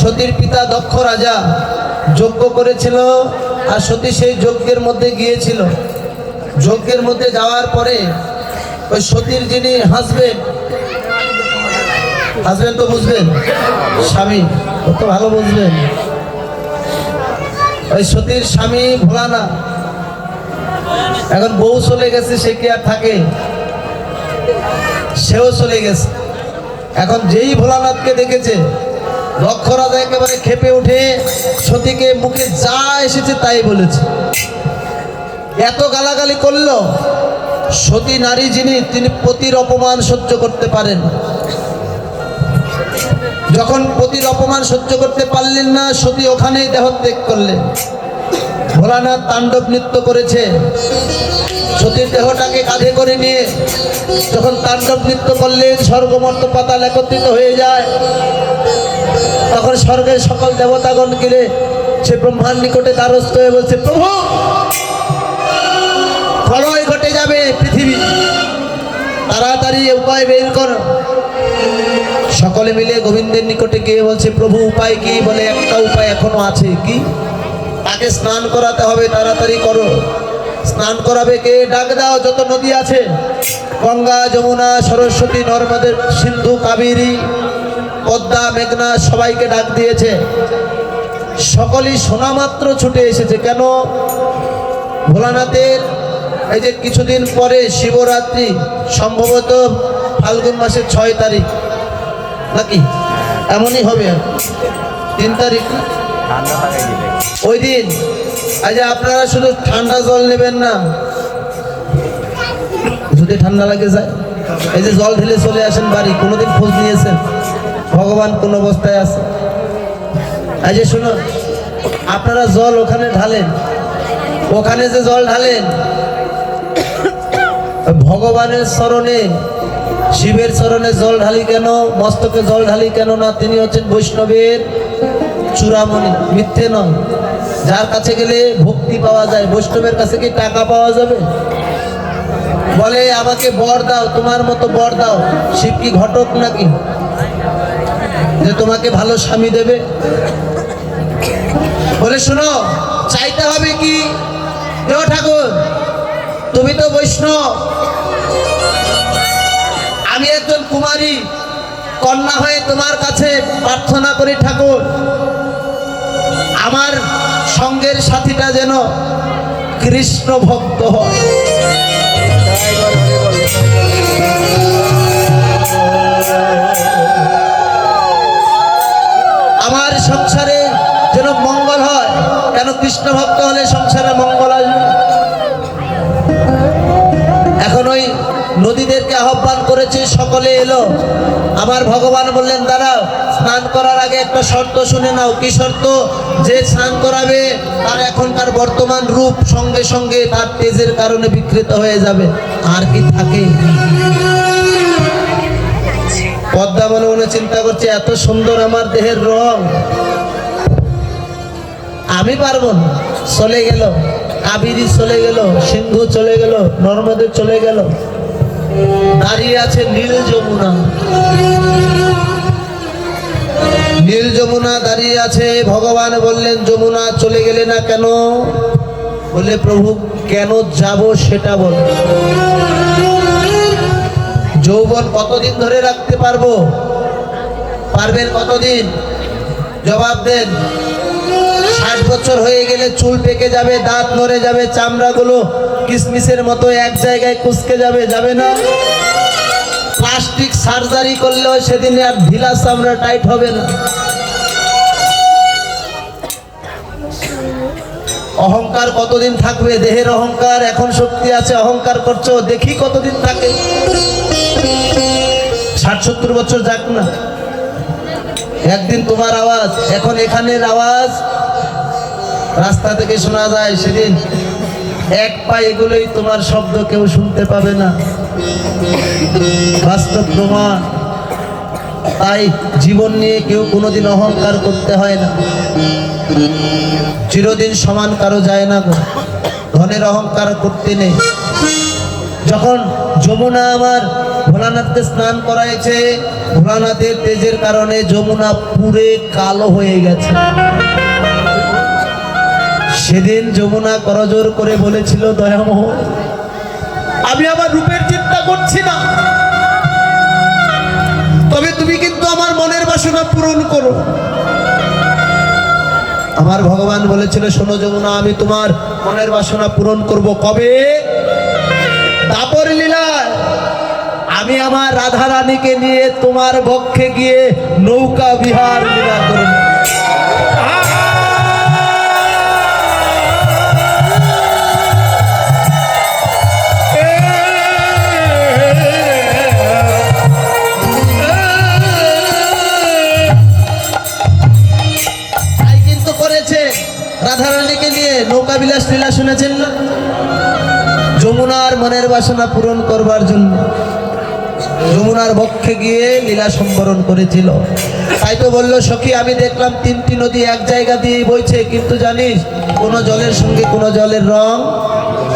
সতীর পিতা দক্ষ রাজা যজ্ঞ করেছিল আর সতী সেই যজ্ঞের মধ্যে গিয়েছিল। যজ্ঞের মধ্যে যাওয়ার পরে ওই সতীর যিনি হাসবেন হাসবেন তো বুঝবেন, স্বামী ও তো ভালো বুঝবেন। ওই সতীর স্বামী ভোলানা এখন বউ চলে গেছে, সে কি আর থাকে? সেও চলে গেছে। এখন যেই ভোলানাথকে দেখেছে লক্ষ্য রাজা একেবারে খেপে উঠে সতীকে মুখে যা এসেছে তাই বলেছে। এত গালাগালি করল, সতী নারী যিনি, তিনি পতির অপমান সহ্য করতে পারেন। যখন পতির অপমান সহ্য করতে পারলেন না, সতী ওখানেই দেহত্যাগ করলেন। ভোলানাথ তাণ্ডব নৃত্য করেছে। সতীর দেহটাকে কাঁধে করে নিয়ে যখন তাণ্ডব নৃত্য করলেন স্বর্গমর্ত পাতাল একত্রিত হয়ে যায়, তখন স্বর্গের সকল দেবতাগণ গিলে সে ব্রহ্মার নিকটে দ্বারস্থ হয়ে বলছে, প্রভু প্রলয় ঘটে যাবে পৃথিবী। তাড়াতাড়ি উপায় বের কর। সকলে মিলে গোবিন্দের নিকটে গিয়ে বলছে, প্রভু, উপায় কি? বলে, একটা উপায় এখনও আছে। কি? তাকে স্নান করাতে হবে, তাড়াতাড়ি করো। স্নান করাবে কে? ডাক দাও, যত নদী আছে। গঙ্গা, যমুনা, সরস্বতী নর্মদের সিন্ধু, কাবেরী, পদ্মা, মেঘনা সবাইকে ডাক দিয়েছে। সকলেই শোনা মাত্র ছুটে এসেছে। কেন? ভোলানাথের এই যে কিছুদিন পরে শিবরাত্রি, সম্ভবত ফাল্গুন মাসের ছয় তারিখ। নাকি? এমনই হবে তিন তারিখ? ঠান্ডা লাগাই দিলে। ওই দিন আজ আপনারা শুধু ঠান্ডা জল নেবেন না, যদি ঠান্ডা লাগে যায়। এই যে জল ঢেলে চলে আসেন বাড়ি, কোনোদিন খোঁজ নিয়েছেন? ভগবান কোন অবস্থায় আছে? এই যে শুনো আপনারা জল ওখানে ঢালেন। ওখানে যে জল ঢালেন, ভগবানের স্মরণে শিবের চরণে জল ঢালি কেন? মস্তকে জল ঢালি কেন না? তিনি হচ্ছেন বৈষ্ণবের চূড়ামণি, মিথ্যে নয়। যার কাছে গেলে ভক্তি পাওয়া যায়, বৈষ্ণবের কাছে কি টাকা পাওয়া যাবে? বলে, আমাকে বর দাও, তোমার মতো বর দাও। শিব কি ঘটক নাকি? যে তোমাকে ভালো স্বামী দেবে? বলে, শোনো, চাইতে হবে কি? ঠাকুর, তুমি তো বৈষ্ণব। আমি একজন কুমারী। কন্যা হয়ে তোমার কাছে প্রার্থনা করি ঠাকুর। আমার সঙ্গের সাথীটা যেন কৃষ্ণ ভক্ত হয়। আমার সংসারে যেন মঙ্গল হয়। কেন কৃষ্ণ ভক্ত হলে সংসারে মঙ্গল আসবে? আহ্বান করেছে, সকলে এলো। আমার ভগবান বললেন, দাঁড়াও, স্নান করার আগে একটা শর্ত শুনে নাও। কি শর্ত? যে স্নান করাবে, তার এখনকার বর্তমান রূপ সঙ্গে সঙ্গে তার তেজের কারণে বিকৃত হয়ে যাবে। আর কি থাকে? পদ্মা মনে মনে চিন্তা করছে, এত সুন্দর আমার দেহের রং। আমি পারব না। চলে গেল। কাবেরি চলে গেল। সিন্ধু চলে গেল। নর্মদে চলে গেল। দাঁড়িয়ে আছে নীল যমুনা। নীল যমুনা দাঁড়িয়ে আছে, ভগবান বললেন, যমুনা চলে গেলে না কেন? বলে প্রভু, কেন যাব সেটা বল। যৌবন কতদিন ধরে রাখতে পারব? পারবেন কতদিন? জবাব দেন। ষাট বছর হয়ে গেলে চুল পেকে যাবে, দাঁত নড়ে যাবে, চামড়াগুলো কিসমিসের মতো এক জায়গায় কুচকে যাবে যাবে না। প্লাস্টিক সার্জারি করলেও সেদিন আর ঢিলা চামড়া টাইট হবে না। অহংকার কতদিন থাকবে? দেহের অহংকার, এখন শক্তি আছে, অহংকার করছ, দেখি কতদিন থাকে। ষাট সত্তর বছর যাক না। একদিন তোমার আওয়াজ, এখন এখানের আওয়াজ। রাস্তা থেকে শোনা যায় সেদিন, এক পা এগুলোই তোমার শব্দ কেউ শুনতে পাবে না। বাস্তব প্রমাণ, তাই জীবন নিয়ে কেউ কোনোদিন অহংকার করতে হয় না। চিরদিন সমান কারও যায় না ধনের অহংকার করতে নেই। যখন যমুনা আমার ভোলানাথকে স্নান করাইছে, ভোলানাথের তেজের কারণে যমুনা পুরে কালো হয়ে গেছে। সেদিন যমুনা করজোর করে বলেছিল দয়ামোহ আমি আমার রূপের চিন্তা করছি না। তবে তুমি কিন্তু আমার মনের বাসনা পূরণ করো। আমার ভগবান বলেছিল, শোনো যমুনা, আমি তোমার মনের বাসনা পূরণ করব। কবে? দাপর লীলায় আমি আমার রাধা রানীকে নিয়ে তোমার বক্ষে গিয়ে নৌকা বিহার লীলা করব। বাসনা পূরণ করবার জন্য যমুনার বক্ষে গিয়ে লীলা সম্বরণ করেছিল। তাই তো বলল, সখী, আমি দেখলাম তিনটি নদী এক জায়গা দিয়ে বইছে, কিন্তু জানিস, কোনো জলের সঙ্গে কোনো জলের রং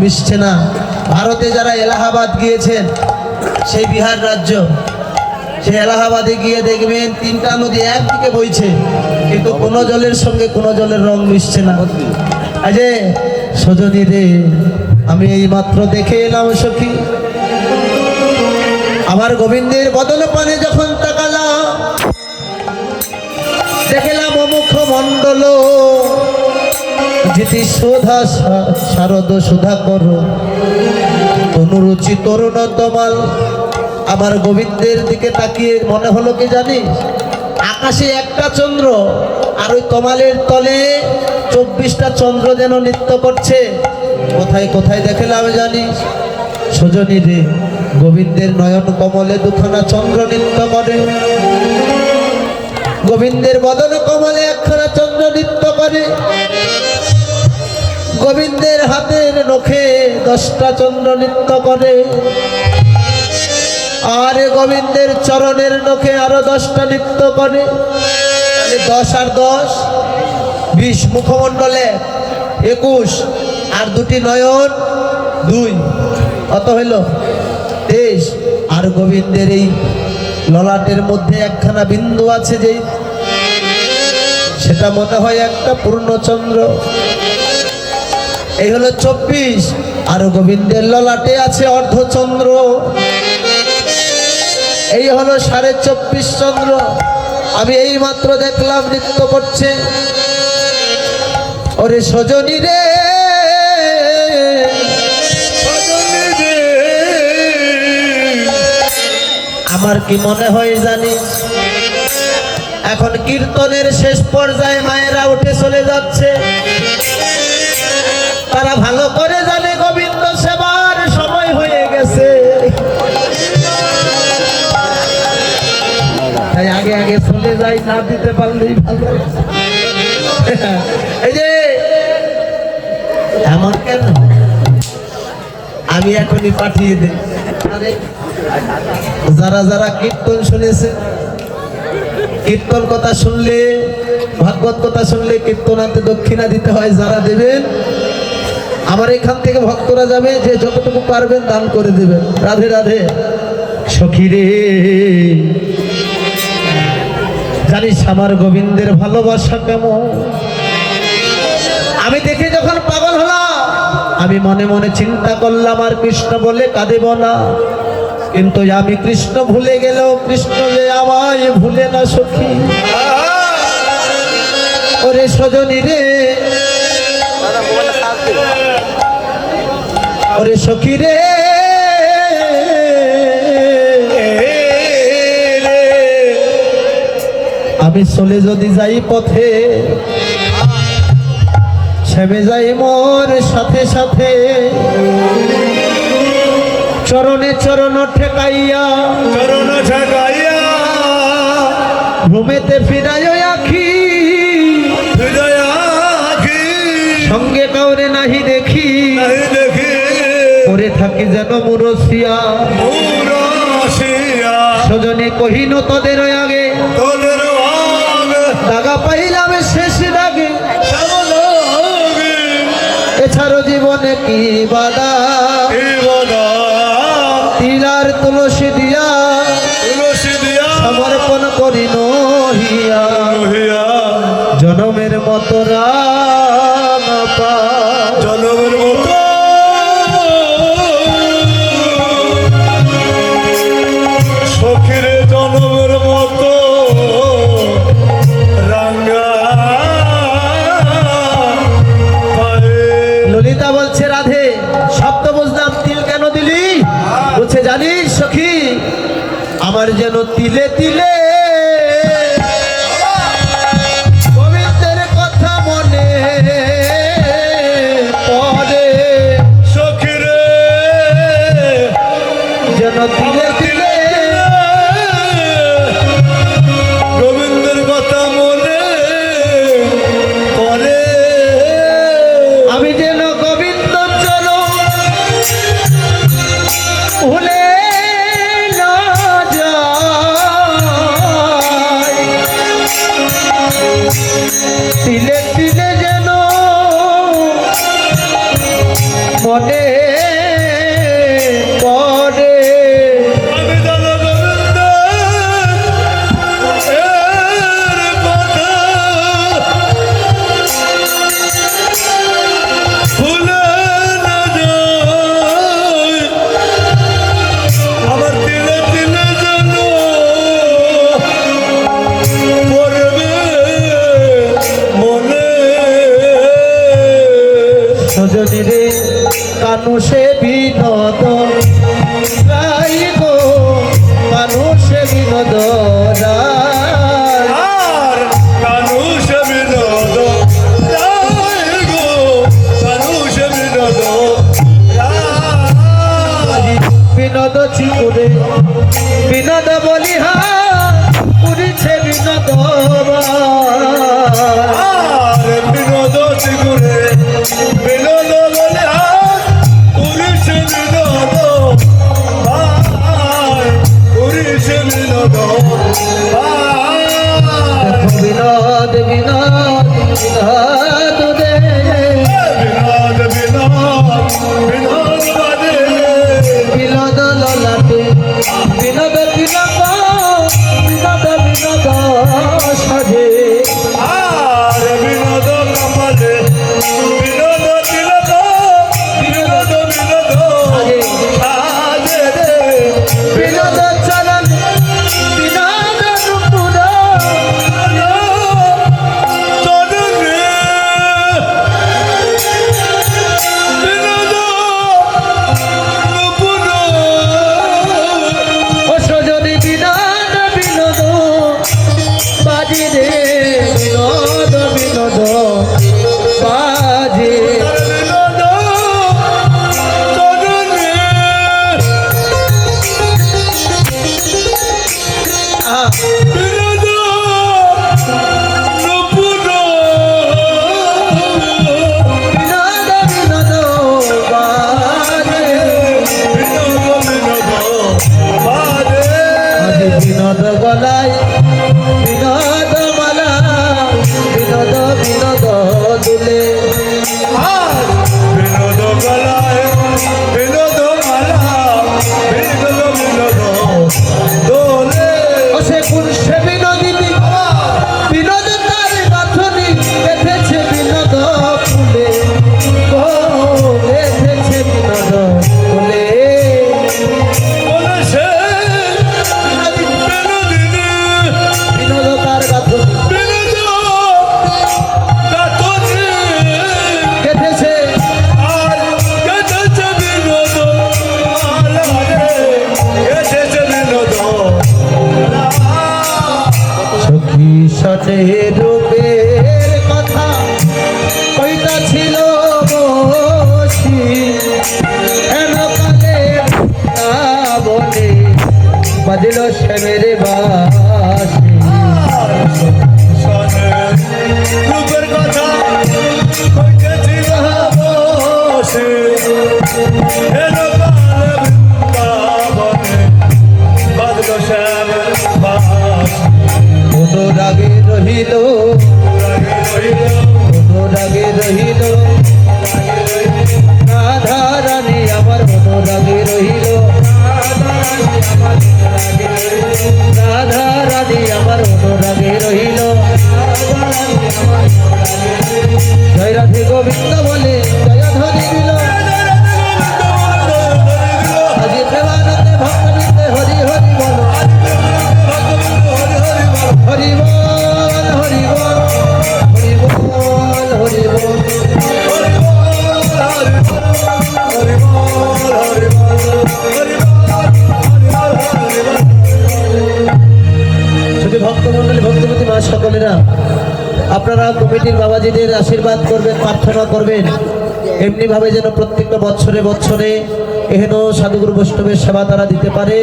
মিশছে না। ভারতে যারা এলাহাবাদ গিয়েছেন, সেই বিহার রাজ্য সে এলাহাবাদে গিয়ে দেখবেন তিনটা নদী একদিকে বইছে, কিন্তু কোনো জলের সঙ্গে কোনো জলের রং মিশছে না। আজে, সজনী রে। আমি এই মাত্র দেখে এলাম, সখী। আমার গোবিন্দের বদল পানে যখন তাকালাম, দেখলাম অমুখ মণ্ডল জিতি সুধা শারদ সুধা কর অনুরুচি তরুণ তমাল আমার গোবিন্দের দিকে তাকিয়ে মনে হলো কি জানিস আকাশে একটা চন্দ্র, আর ওই তমালের তলে চব্বিশটা চন্দ্র যেন নৃত্য করছে। কোথায় কোথায় দেখলাম জানিস সজনী রে গোবিন্দের নয়ন কমলে দুখানা চন্দ্র নৃত্য করে। গোবিন্দের বদন কমলে একখানা চন্দ্র নৃত্য করে। গোবিন্দের হাতের নখে দশটা চন্দ্র নৃত্য করে। আর গোবিন্দের চরণের নখে আরও দশটা নৃত্য করে। দশ আর দশ? বিশ মুখমণ্ডলে একুশ। আর দুটি নয়ন, দুই, কত হইল? তেইশ। আর গোবিন্দের এই ললাটের মধ্যে একখানা বিন্দু আছে যে সেটা মনে হয় একটা পূর্ণচন্দ্র। এই হলো চব্বিশ। আর গোবিন্দের ললাটে আছে অর্ধচন্দ্র। এই হলো সাড়ে চব্বিশ চন্দ্র। আমি এই মাত্র দেখলাম নৃত্য করছে। ওরে সজনী রে! আমার কি মনে হয় জানিস এখন কীর্তনের শেষ পর্যায়ে মায়েরা উঠে চলে যাচ্ছে। তারা ভালো করে জানে গোবিন্দ সেবার সময় হয়ে গেছে। তাই আগে আগে চলে যাই, না দিতে পারলেই ভালো। এই যে, এমন কেন? আমি এখনই পাঠিয়ে দিই। যারা যারা কীর্তন শুনেছে, কীর্তন কথা শুনলে, ভাগবত কথা শুনলে কীর্তনাতে দক্ষিণা দিতে হয়, যারা দেবেন, আমার এখান থেকে ভক্তরা যাবে, যে যতটুকু পারবেন দান করে দেবেন। রাধে রাধে। সখী রে, জানিস আমার গোবিন্দের ভালোবাসা কেমন? আমি দেখে যখন পাগল হলাম আমি মনে মনে চিন্তা করলাম, আর কৃষ্ণ বলে কাঁদেব না। কিন্তু আমি কৃষ্ণ ভুলে গেলেও কৃষ্ণ যে আমায় ভুলে না সখী। ওরে সজনী রে। ওরে সখী রে। আমি চলে যদি যাই পথে ছেমে যাই মোর সাথে সাথে। চরণে চরণ ঠেকাইয়া চরণ ঠেকাইয়া। ভূমিতে ফিরাই আখি। আখি। সঙ্গে কাউরে নাহি দেখি। করে থাকি যেন মুরসিয়া। মুরসিয়া। সজনে কহিন তোদের আগে জীবনে কি বাধা? তীরার তুলসী দিয়া তুলসী দিয়া সমর্পণ করি নহিয়া জনমের মতো রা যেন তিলে তিলে আছি উড়ে বিনোদ বলিহা উড়িছে বিনোদ বিনোদ চিকুরে বিনোদ বলিহা উড়িছে বিনোদ উড়িছে বিনোদ বিনোদ বিনোদ বিনোদ বিনোদ বিনোদ বিনোদ বাজল শ্যামের বাসি। রূপের কথা কইতেছি বসে এলো কত রাগে রহিল আপনারা কমিটির বাবাজিদের আশীর্বাদ করবেন, প্রার্থনা করবেন। এমনিভাবে যেন প্রত্যেকটা বছরে বছরে এহেন সাধুগুরু বৈষ্ণবের সেবা তারা দিতে পারে,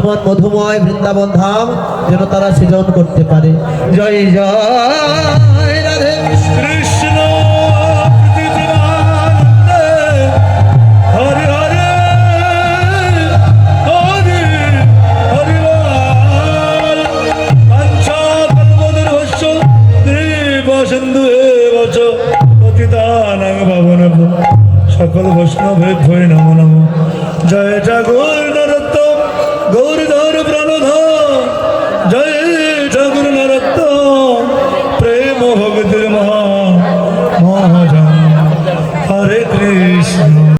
এমন মধুময় বৃন্দাবন ধাম যেন তারা সৃজন করতে পারে। জয় জয়।